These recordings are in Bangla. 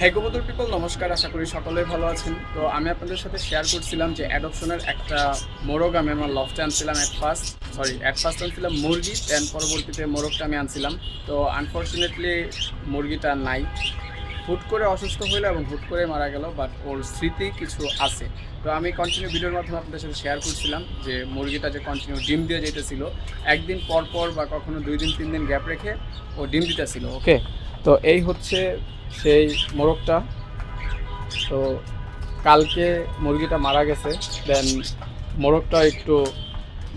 হ্যাঁ গোবদর পিপল নমস্কার, আশা করি সকলেই ভালো আছেন। তো আমি আপনাদের সাথে শেয়ার করছিলাম যে অ্যাডপশনের একটা মোরগ আমি আমার লফটে আনছিলাম at first sorry at first আনছিলাম মুরগি দেন পরবর্তীতে মোরগটা আমি আনছিলাম। তো আনফর্চুনেটলি মুরগিটা নাই। হুট করে অসুস্থ হইল এবং হুট করে মারা গেল বাট ওর স্মৃতি কিছু আছে। তো আমি কন্টিনিউ ভিডিওর মাধ্যমে আপনাদের সাথে শেয়ার করছিলাম যে মুরগিটা যে কন্টিনিউ ডিম দিয়ে যেতেছিল একদিন পর পর বা কখনো দুই দিন, তিন দিন গ্যাপ রেখে ও ডিম দিতেছিল। ওকে তো এই হচ্ছে সেই মোরগটা। তো কালকে মুরগিটা মারা গেছে দেন মোরগটা একটু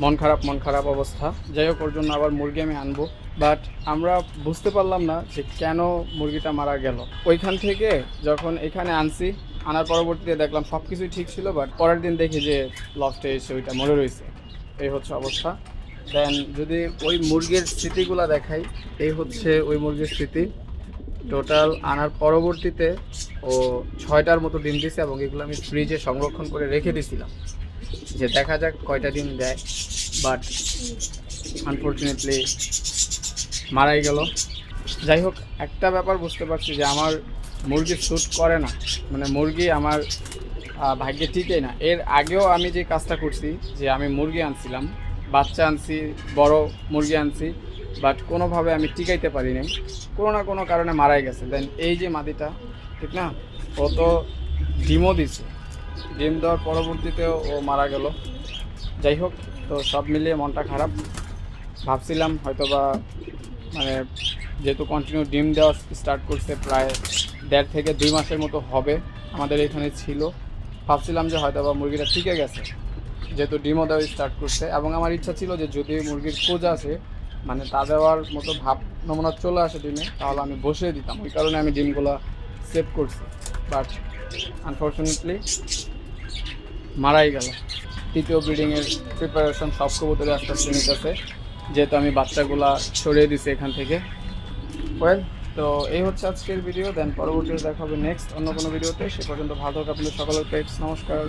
মন খারাপ মন খারাপ অবস্থা। যাই হোক, ওর জন্য আবার মুরগি আমি আনব। বাট আমরা বুঝতে পারলাম না যে কেন মুরগিটা মারা গেল। ওইখান থেকে যখন এখানে আনছি, আনার পরবর্তীতে দেখলাম সব কিছুই ঠিক ছিল বাট পরের দিন দেখি যে লফটে এসে ওইটা মরে রয়েছে। এই হচ্ছে অবস্থা। দেন যদি ওই মুরগির স্মৃতিগুলো দেখাই, এই হচ্ছে ওই মুরগির স্মৃতি। টোটাল আনার পরবর্তীতে ও ছয়টার মতো ডিম দিছে এবং এগুলো আমি ফ্রিজে সংরক্ষণ করে রেখে দিয়েছিলাম যে দেখা যাক কয়টা ডিম দেয়। বাট আনফর্চুনেটলি মারাই গেল। যাই হোক, একটা ব্যাপার বুঝতে পারছি যে আমার মুরগি শ্যুট করে না। মানে মুরগি আমার ভাগ্যে ঠিকই না। এর আগেও আমি যে কাজটা করছি, যে আমি মুরগি আনছিলাম, বাচ্চা আনছি, বড় মুরগি আনছি বাট কোনোভাবে আমি টিকাইতে পারি নাই। কোনো না কোনো কারণে মারাই গেছে। দেন এই যে মাদিটা, ঠিক না? ও তো ডিমও দিছে। ডিম দেওয়ার পরবর্তীতেও ও মারা গেল। যাই হোক, তো সব মিলিয়ে মনটা খারাপ। ভাবছিলাম হয়তো বা মানে যেহেতু কন্টিনিউ ডিম দেওয়া স্টার্ট করছে প্রায় দেড় থেকে দুই মাসের মতো হবে আমাদের এখানে ছিল। ভাবছিলাম যে হয়তো বা মুরগিটা টিকে গেছে। যেহেতু ডিমও দেওয়া স্টার্ট করছে এবং আমার ইচ্ছা ছিল যে যদি মুরগির খোঁজ আসে মানে তা দেওয়ার মতো ভাব নমুনা চলে আসে ডিমে তাহলে আমি বসিয়ে দিতাম। ওই কারণে আমি ডিমগুলো সেভ করছি। বাট আনফর্চুনেটলি মারাই গেল। তৃতীয় ব্রিডিংয়ের প্রিপারেশন সব কবুতরে আস্তে আস্তে নিতেছে। যেহেতু আমি বাচ্চাগুলা সরিয়ে দিছি এখান থেকে। ওয়েল তো এই হচ্ছে আজকের ভিডিও দেন পরবর্তীতে দেখা হবে নেক্সট অন্য কোনো ভিডিওতে সে পর্যন্ত ভালো থাকুন আপনাদের সকলের পেটস নমস্কার।